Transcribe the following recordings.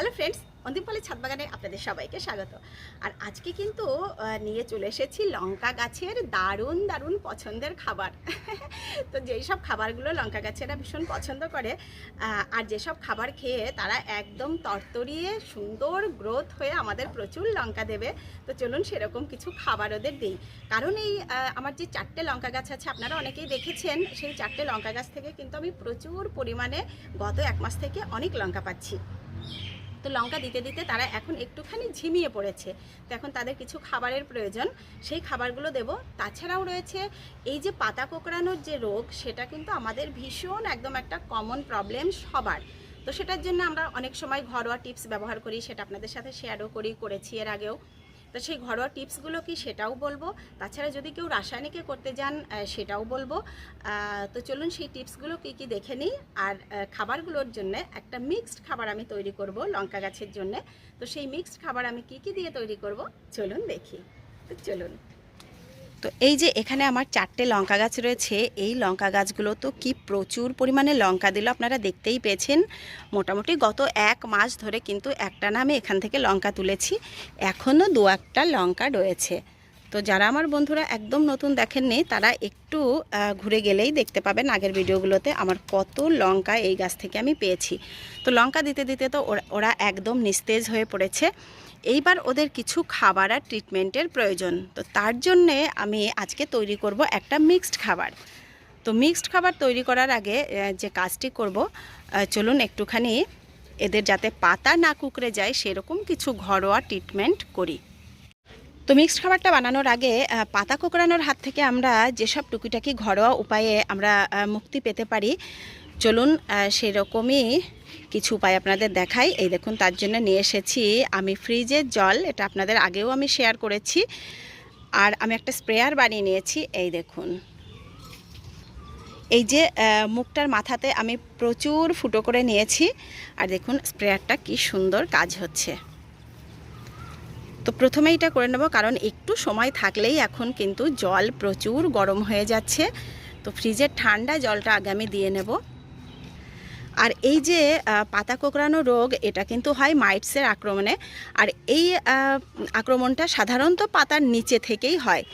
Hello friends অন্দিমপালি ছাদ বাগানে আপনাদের সবাইকে স্বাগত। আর আজকে কিন্তু নিয়ে চলে এসেছি লঙ্কা গাছের দারুণ দারুণ পছন্দের খাবার। তো যেই সব খাবারগুলো লঙ্কা গাছেরা ভীষণ পছন্দ করে আর যেসব খাবার খেয়ে তারা একদম তরতরিয়ে সুন্দর গ্রোথ হয়ে আমাদের প্রচুর লঙ্কা দেবে, তো চলুন সেরকম কিছু খাবার ওদের দিই। কারণ এই আমার যে চারটে লঙ্কা গাছ আছে, আপনারা অনেকেই দেখেছেন, সেই চারটে লঙ্কা গাছ থেকে কিন্তু আমি প্রচুর পরিমাণে গত এক মাস থেকে অনেক লঙ্কা পাচ্ছি। তো লঙ্কা দিতে দিতে তারা এখন একটুখানি ঝিমিয়ে পড়েছে। তো এখন তাদের কিছু খাবারের প্রয়োজন, সেই খাবারগুলো দেব। তাছাড়াও রয়েছে এই যে পাতা কোকড়ানোর যে রোগ, সেটা কিন্তু আমাদের ভীষণ একদম একটা কমন প্রবলেম সবার। তো সেটার জন্য আমরা অনেক সময় ঘরোয়া টিপস ব্যবহার করি, সেটা আপনাদের সাথে শেয়ারও করি, করেছি এর আগেও। তো সেই ঘরোয়া টিপসগুলো কি সেটাও বলব। তাছাড়া যদি কেউ রাসায়নিকে করতে যান সেটাও বলব। তো চলুন সেই টিপসগুলো কি কি দেখে নিই। আর খাবারগুলোর জন্য একটা মিক্সড খাবার আমি তৈরি করব লঙ্কা গাছের জন্য। তো সেই মিক্সড খাবার আমি কি কি দিয়ে তৈরি করব? চলুন দেখি। তো চলুন। তো এই যে এখানে আমার চারটে লঙ্কা গাছ রয়েছে, এই লঙ্কা গাছগুলো তো কি প্রচুর পরিমাণে লঙ্কা দিল আপনারা দেখতেই পেয়েছেন। মোটামুটি গত এক মাস ধরে কিন্তু একটা না আমি এখান থেকে লঙ্কা তুলেছি এখনও দু একটা লঙ্কা রয়েছে। তো যারা আমার বন্ধুরা একদম নতুন দেখেননি, তারা একটু ঘুরে গেলেই দেখতে পাবেন আগের ভিডিওগুলোতে আমার কত লঙ্কা এই গাছ থেকে আমি পেয়েছি। তো লঙ্কা দিতে দিতে তো ওরা একদম নিস্তেজ হয়ে পড়েছে। এইবার ওদের কিছু খাবার আর ট্রিটমেন্টের প্রয়োজন। তো তার জন্যে আমি আজকে তৈরি করব একটা মিক্সড খাবার। তো মিক্সড খাবার তৈরি করার আগে যে কাজটি করব চলুন একটুখানি এদের যাতে পাতা না কুকড়ে যায়, সেরকম কিছু ঘরোয়া ট্রিটমেন্ট করি। তো মিক্সড খাবারটা বানানোর আগে পাতা কোঁকড়ানোর হাত থেকে আমরা যেসব টুকিটাকি ঘরোয়া উপায়ে আমরা মুক্তি পেতে পারি চলুন সেরকমই কিছু উপায় আপনাদের দেখাই। এই দেখুন, তার জন্য নিয়ে এসেছি আমি ফ্রিজের জল। এটা আপনাদের আগেও আমি শেয়ার করেছি। আর আমি একটা স্প্রেয়ার বানিয়ে নিয়েছি, এই দেখুন। এই যে মুখটার মাথাতে আমি প্রচুর ফুটো করে নিয়েছি। আর দেখুন, স্প্রেয়ারটা কি সুন্দর কাজ হচ্ছে। তো প্রথমে এটা করে নেব, কারণ একটু সময় থাকলেই এখন কিন্তু জল প্রচুর গরম হয়ে যাচ্ছে। তো ফ্রিজের ঠান্ডা জলটা আগে আমি দিয়ে নেব। আর এই যে পাতা কোঁকড়ানো রোগ, এটা কিন্তু হয় মাইটসের আক্রমণে। আর এই আক্রমণটা সাধারণত পাতার নিচে থেকেই হয়।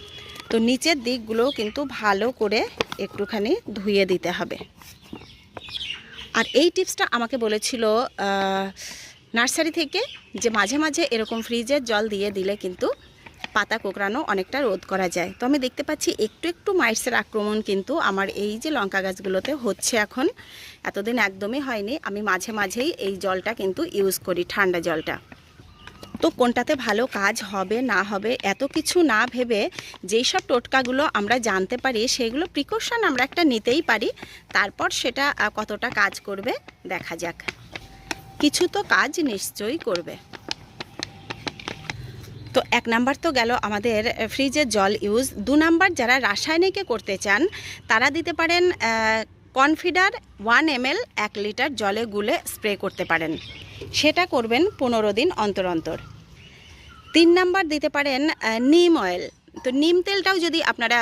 তো নিচের দিকগুলো কিন্তু ভালো করে একটুখানি ধুয়ে দিতে হবে। আর এই টিপসটা আমাকে বলেছিল নার্সারি থেকে যে মাঝে মাঝে এরকম ফ্রিজের জল দিয়ে দিলে কিন্তু পাতা কোঁকড়ানো অনেকটা রোধ করা যায়। তো আমি দেখতে পাচ্ছি একটু একটু মাইটসের আক্রমণ কিন্তু আমার এই যে লঙ্কা গাছগুলোতে হচ্ছে এখন। এতদিন একদমই হয়নি। আমি মাঝে মাঝেই এই জলটা কিন্তু ইউজ করি, ঠান্ডা জলটা। তো কোনটাতে ভালো কাজ হবে, না হবে, এত কিছু না ভেবে যেই সব টোটকাগুলো আমরা জানতে পারি, সেগুলো প্রিকশন আমরা একটা নিতেই পারি। তারপর সেটা কতটা কাজ করবে, দেখা যাক। কিছু তো কাজ নিশ্চয়ই করবে। তো এক নাম্বার তো গেল আমাদের ফ্রিজের জল ইউজ দু নাম্বার যারা রাসায়নিকে করতে চান, তারা দিতে পারেন কনফিডার ওয়ান এমএল এক লিটার জলে গুলে স্প্রে করতে পারেন। সেটা করবেন পনেরো দিন অন্তর অন্তর। তিন নাম্বার দিতে পারেন নিম অয়েল তো নিম তেলটাও যদি আপনারা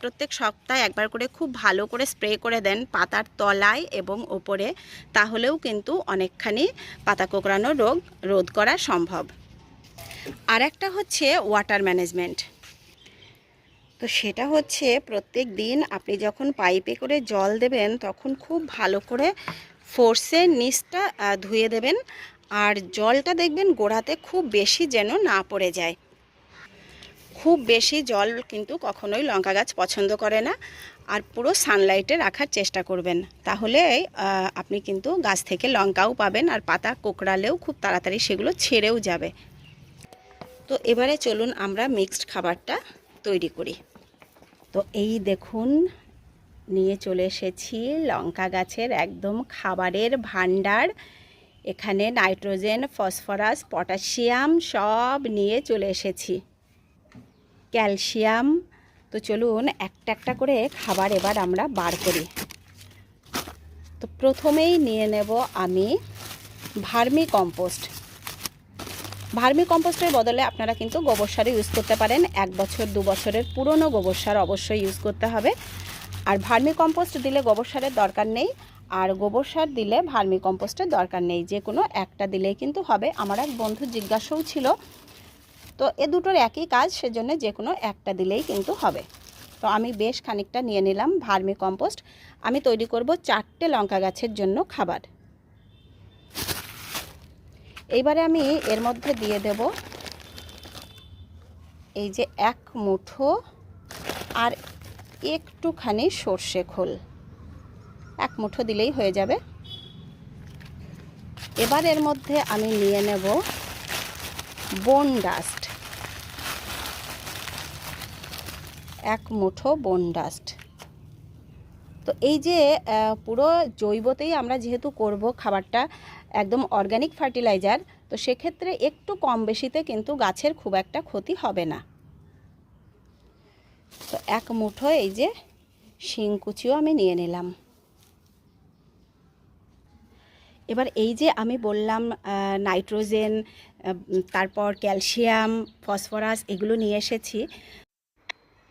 প্রত্যেক সপ্তাহে একবার করে খুব ভালো করে স্প্রে করে দেন পাতার তলায় এবং ওপরে, তাহলেও কিন্তু অনেকখানি পাতা কোঁকড়ানো রোগ রোধ করা সম্ভব। আর একটা হচ্ছে ওয়াটার ম্যানেজমেন্ট তো সেটা হচ্ছে প্রত্যেক দিন আপনি যখন পাইপে করে জল দেবেন, তখন খুব ভালো করে ফোর্সের নিচটা ধুয়ে দেবেন। আর জলটা দেখবেন গোড়াতে খুব বেশি যেন না পড়ে যায়। খুব বেশি জল কিন্তু কখনোই লঙ্কা গাছ পছন্দ করে না। আর পুরো সানলাইটে রাখার চেষ্টা করবেন। তাহলে আপনি কিন্তু গাছ থেকে লঙ্কাও পাবেন আর পাতা কোকড়ালেও খুব তাড়াতাড়ি সেগুলো ছেড়েও যাবে। তো এবারে চলুন আমরা মিক্সড খাবারটা তৈরি করি। তো এই দেখুন, নিয়ে চলে এসেছি লঙ্কা গাছের একদম খাবারের ভান্ডার এখানে নাইট্রোজেন, ফসফরাস, পটাশিয়াম সব নিয়ে চলে এসেছি। ক্যালসিয়াম, তো চলুন একটা একটা করে খাবার এবার আমরা বার করি। তো প্রথমেই নিয়ে নেব আমি ভার্মি কম্পোস্ট। ভার্মি কম্পোস্টের বদলে আপনারা কিন্তু গোবর সারও ইউজ করতে পারেন। এক বছর, দু বছরের পুরনো গোবর সার অবশ্যই ইউজ করতে হবে। আর ভার্মি কম্পোস্ট দিলে গোবর সারের দরকার নেই। আর গোবর সার দিলে ভার্মি কম্পোস্টের দরকার নেই। যে কোনো একটা দিলেই কিন্তু হবে। আমার এক বন্ধু জিজ্ঞাসাও ছিল। তো এ দুটোর একই কাজ, সেজন্য যে কোনো একটা দিলেই কিন্তু হবে। তো আমি বেশ খানিকটা নিয়ে নিলাম ভার্মি কম্পোস্ট। আমি তৈরি করব চারটে লঙ্কা গাছের জন্য খাবার। এইবারে আমি এর মধ্যে দিয়ে দেব এই যে এক মুঠো আর একটুখানি সর্ষে খোল। এক মুঠো দিলেই হয়ে যাবে। এবার এর মধ্যে আমি নিয়ে নেব বোন ডাস্ট। এক মুঠো বোন ডাস্ট। তো এই যে পুরো জৈবতেই আমরা যেহেতু করব খাবারটা একদম অর্গানিক ফার্টিলাইজার তো সেক্ষেত্রে একটু কম বেশিতে কিন্তু গাছের খুব একটা ক্ষতি হবে না। তো এক মুঠো এই যে শিংকুচিও আমি নিয়ে নিলাম। এবার এই যে আমি বললাম নাইট্রোজেন তারপর ক্যালসিয়াম ফসফরাস এগুলো নিয়ে এসেছি।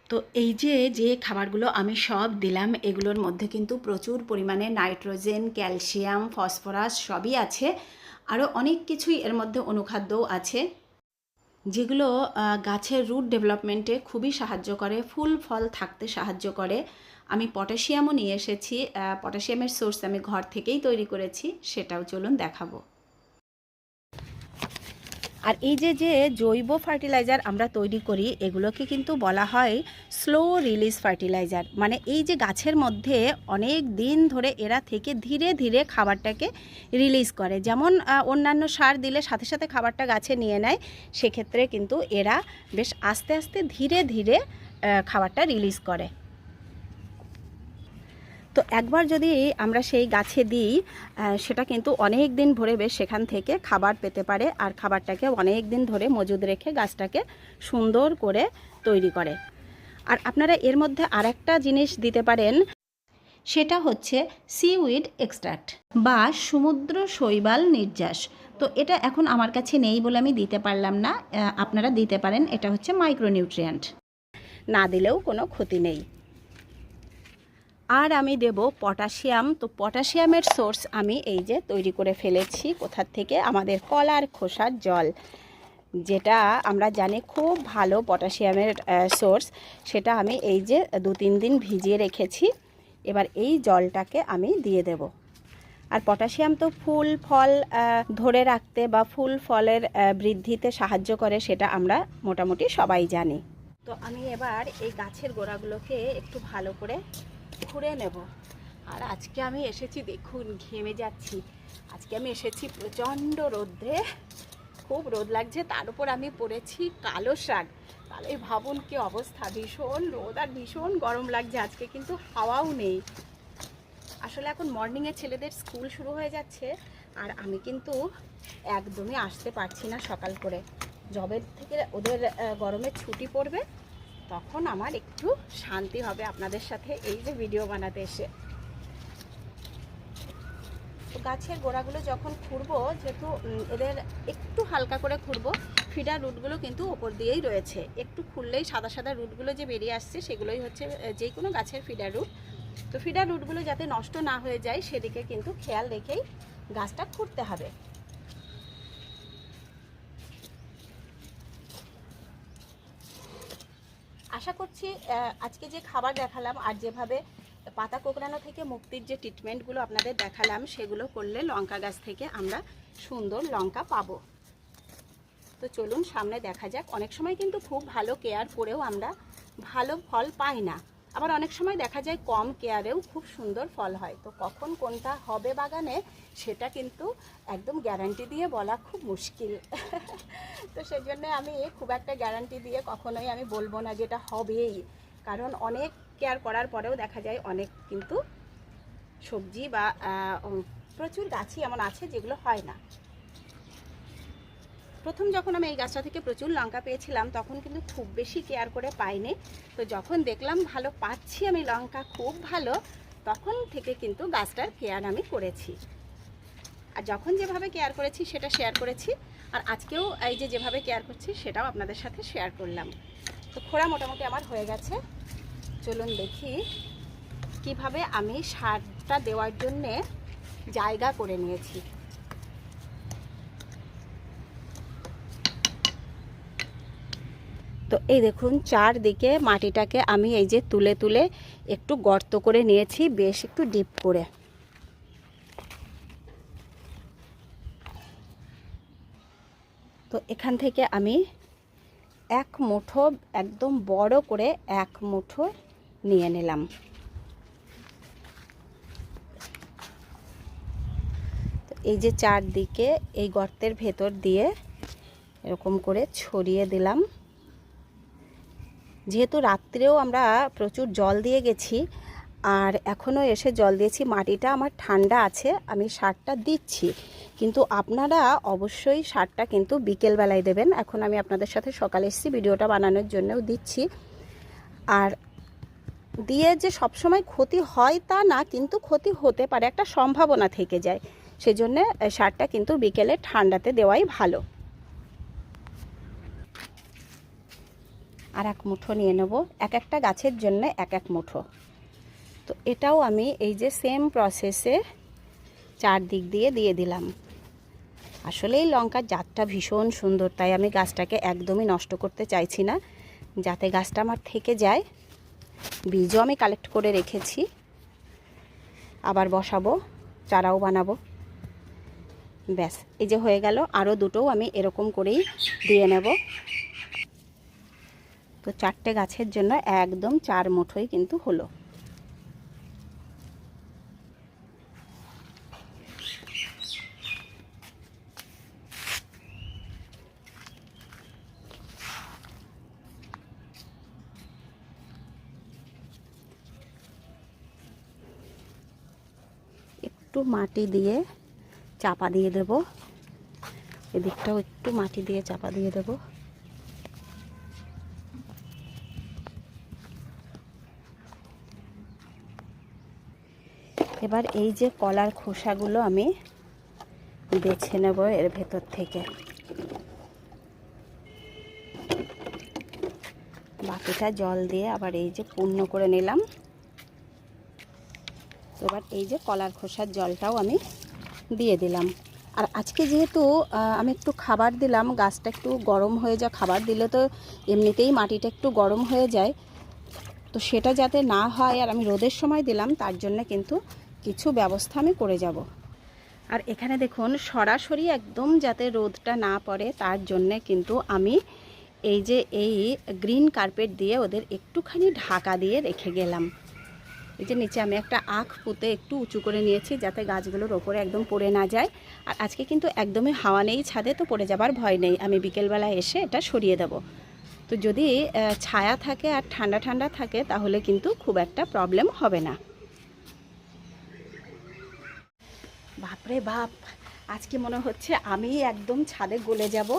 তো এই যে যে খাবারগুলো আমি সব দিলাম, এগুলোর মধ্যে কিন্তু প্রচুর পরিমাণে নাইট্রোজেন, ক্যালসিয়াম, ফসফরাস সবই আছে। আরও অনেক কিছুই এর মধ্যে অনুখাদ্যও আছে, যেগুলো গাছের রুট ডেভেলপমেন্টে খুবই সাহায্য করে, ফুল ফল থাকতে সাহায্য করে। আমি পটাশিয়ামও নিয়ে এসেছি পটাশিয়ামের সোর্স আমি ঘর থেকেই তৈরি করেছি, সেটাও চলুন দেখাবো। আর এই যে যে জৈব ফার্টিলাইজার আমরা তৈরি করি, এগুলোকে কিন্তু বলা হয় স্লো রিলিজ ফার্টিলাইজার মানে এই যে গাছের মধ্যে অনেক দিন ধরে এরা থেকে ধীরে ধীরে খাবারটাকে রিলিজ করে। যেমন অন্যান্য সার দিলে সাথে সাথে খাবারটা গাছে নিয়ে নেয়, সেক্ষেত্রে কিন্তু এরা বেশ আস্তে আস্তে ধীরে ধীরে খাবারটা রিলিজ করে। তো একবার যদি আমরা সেই গাছে দিই সেটা কিন্তু অনেক দিন ভরে বেশ সেখান থেকে খাবার পেতে পারে আর খাবারটাকে অনেক দিন ধরে মজুদ রেখে গাছটাকে সুন্দর করে তৈরি করে। আর আপনারা এর মধ্যে আরেকটা জিনিস দিতে পারেন, সেটা হচ্ছে সিউইড এক্সট্রাক্ট বা সমুদ্র শৈবাল নির্যাস। তো এটা এখন আমার কাছে নেই বলে আমি দিতে পারলাম না আপনারা দিতে পারেন, এটা হচ্ছে মাইক্রোনিউট্রিয়েন্ট না দিলেও কোনো ক্ষতি নেই। আর আমি দেব পটাশিয়াম। তো পটাশিয়ামের সোর্স আমি এই যে তৈরি করে ফেলেছি কোথার থেকে? আমাদের কলার খোসার জল, যেটা আমরা জানি খুব ভালো পটাশিয়ামের সোর্স। সেটা আমি এই যে দু তিন দিন ভিজিয়ে রেখেছি। এবার এই জলটাকে আমি দিয়ে দেব। আর পটাশিয়াম তো ফুল ফল ধরে রাখতে বা ফুল ফলের বৃদ্ধিতে সাহায্য করে, সেটা আমরা মোটামুটি সবাই জানি। তো আমি এবার এই গাছের গোড়াগুলোকে একটু ভালো করে খুঁড়ে নেব। আর আজকে আমি এসেছি, দেখুন, ঘেমে যাচ্ছি। আজকে আমি এসেছি প্রচণ্ড রোদ্রে খুব রোদ লাগছে, তার উপর আমি পরেছি কালো শাক। তাহলে ভাবুন কি অবস্থা, ভীষণ রোদ আর ভীষণ গরম লাগছে আজকে, কিন্তু হাওয়াও নেই। আসলে এখন মর্নিংয়ে ছেলেদের স্কুল শুরু হয়ে যাচ্ছে, আর আমি কিন্তু একদমই আসতে পারছি না সকাল করে। জবের থেকে ওদের গরমের ছুটি পড়বে তখন আমার একটু শান্তি হবে আপনাদের সাথে এই যে ভিডিও বানাতে এসে। গাছের গোড়াগুলো যখন খুঁড়বো, যেহেতু এদের একটু হালকা করে খুঁড়বো, ফিডার রুটগুলো কিন্তু ওপর দিয়েই রয়েছে। একটু খুললেই সাদা সাদা রুটগুলো যে বেরিয়ে আসছে, সেগুলোই হচ্ছে যে কোনো গাছের ফিডার রুট। তো ফিডার রুটগুলো যাতে নষ্ট না হয়ে যায়, সেদিকে কিন্তু খেয়াল রেখেই গাছটা খুঁড়তে হবে। আশা করছি আজকে যে খাবার দেখালাম আর যেভাবে পাতা কোকড়ানো থেকে মুক্তির যে ট্রিটমেন্টগুলো আপনাদের দেখালাম, সেগুলো করলে লঙ্কা গাছ থেকে আমরা সুন্দর লঙ্কা পাবো। তো চলুন সামনে দেখা যাক। অনেক সময় কিন্তু খুব ভালো কেয়ার করেও আমরা ভালো ফল পাই না। আবার অনেক সময় দেখা যায় কম কেয়ারেও খুব সুন্দর ফল হয়। তো কখন কোনটা হবে বাগানে সেটা কিন্তু একদম গ্যারান্টি দিয়ে বলা খুব মুশকিল। তো সেই জন্য আমি খুব একটা গ্যারান্টি দিয়ে কখনোই আমি বলব না যেটা হবেই। কারণ অনেক কেয়ার করার পরেও দেখা যায় অনেক কিন্তু সবজি বা প্রচুর গাছই এমন আছে যেগুলো হয় না। প্রথম যখন আমি এই গাছটা থেকে প্রচুর লঙ্কা পেয়েছিলাম, তখন কিন্তু খুব বেশি কেয়ার করে পাইনি। তো যখন দেখলাম ভালো পাচ্ছি আমি লঙ্কা, খুব ভালো, তখন থেকে কিন্তু গাছটার কেয়ার আমি করেছি। আর যখন যেভাবে কেয়ার করেছি সেটা শেয়ার করেছি, আর আজকেও এই যে যেভাবে কেয়ার করছি সেটাও আপনাদের সাথে শেয়ার করলাম। তো খোড়া মোটামুটি আমার হয়ে গেছে। চলুন দেখি কীভাবে আমি সারটা দেওয়ার জন্যে জায়গা করে নিয়েছি। তো এই দেখুন, চারদিকে মাটিটাকে আমি এই যে তুলে তুলে একটু গর্ত করে নিয়েছি, বেশ একটু ডিপ করে। তো এখান থেকে আমি এক মুঠো, একদম বড় করে এক মুঠো নিয়ে নিলাম। এই যে চারদিকে এই গর্তের ভেতর দিয়ে এরকম করে ছড়িয়ে দিলাম। যেহেতু রাত্রেও আমরা প্রচুর জল দিয়ে গেছি, আর এখনও এসে জল দিয়েছি, মাটিটা আমার ঠান্ডা আছে, আমি সারটা দিচ্ছি। কিন্তু আপনারা অবশ্যই সারটা কিন্তু বিকেলবেলায় দেবেন, এখন আমি আপনাদের সাথে সকালে এসেছি, ভিডিওটা বানানোর জন্যও দিচ্ছি। আর দিয়ে যে সবসময় ক্ষতি হয় তা না, কিন্তু ক্ষতি হতে পারে, একটা সম্ভাবনা থেকে যায়। সেজন্যে সারটা কিন্তু বিকেলে ঠান্ডাতে দেওয়াই ভালো। আর এক মুঠো নিয়ে নেব। এক একটা গাছের জন্য এক এক মুঠো। তো এটাও আমি এই যে সেম প্রসেসে চারদিক দিয়ে দিয়ে দিলাম। আসলে এই লঙ্কার জাতটা ভীষণ সুন্দর, তাই আমি গাছটাকে একদমই নষ্ট করতে চাইছি না। যাতে গাছটা আমার থেকে যায়, বীজও আমি কালেক্ট করে রেখেছি। আবার বসাবো, চারাও বানাবো। ব্যাস, এই যে হয়ে গেল। আরও দুটোও আমি এরকম করেই দিয়ে নেব। তো চারটে গাছের জন্য একদম চার মুঠোই কিন্তু হলো। একটু মাটি দিয়ে চাপা দিয়ে দেব। এদিকটাও একটু মাটি দিয়ে চাপা দিয়ে দেবো। এবার এই যে কলার খোসাগুলো আমি বেছে নেব এর ভেতর থেকে। বাকিটা জল দিয়ে আবার এই যে পূর্ণ করে নিলাম। এবার এই যে কলার খোসার জলটাও আমি দিয়ে দিলাম। আর আজকে যেহেতু আমি একটু খাবার দিলাম, গাছটা একটু গরম হয়ে যায় খাবার দিলে তো এমনিতেই মাটিটা একটু গরম হয়ে যায়। তো সেটা যাতে না হয় আর আমি রোদের সময় দিলাম, তার জন্য কিন্তু কিছু ব্যবস্থা আমি করে যাব। আর এখানে দেখুন, সরাসরি একদম যাতে রোদটা না পড়ে, তার জন্যে কিন্তু আমি এই যে এই গ্রিন কার্পেট দিয়ে ওদের একটুখানি ঢাকা দিয়ে রেখে গেলাম। এই যে নিচে আমি একটা আখ পুঁতে একটু উঁচু করে নিয়েছি, যাতে গাছগুলোর ওপরে একদম পড়ে না যায়। আর আজকে কিন্তু একদমই হাওয়া নেই ছাদে, তো পড়ে যাবার ভয় নেই। আমি বিকেলবেলা এসে এটা সরিয়ে দেব। তো যদি ছায়া থাকে আর ঠান্ডা ঠান্ডা থাকে, তাহলে কিন্তু খুব একটা প্রবলেম হবে না। বাপরে বাপ, আজকে মনে হচ্ছে আমি একদম ছাদে গলে যাব,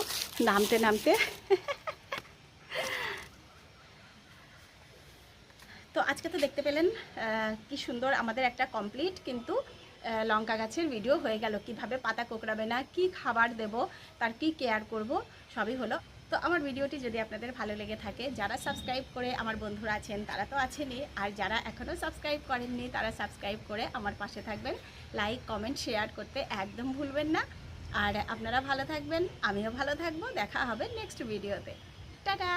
নামতে নামতে। তো আজকে তো দেখতে পেলেন কি সুন্দর আমাদের একটা কমপ্লিট কিন্তু লঙ্কা গাছের ভিডিও হয়ে গেল। কীভাবে পাতা কোকড়াবে না, কি খাবার দেব, তার কি কেয়ার করব, সবই হলো তো আমার ভিডিওটি যদি আপনাদের ভালো লেগে থাকে, যারা সাবস্ক্রাইব করে আমার বন্ধুরা আছেন তারা তো আছেনই, আর যারা এখনও সাবস্ক্রাইব করেননি তারা সাবস্ক্রাইব করে আমার পাশে থাকবেন। লাইক কমেন্ট শেয়ার করতে একদম ভুলবেন না। আর আপনারা ভালো থাকবেন, আমিও ভালো থাকব। দেখা হবে নেক্সট ভিডিওতে টাটা!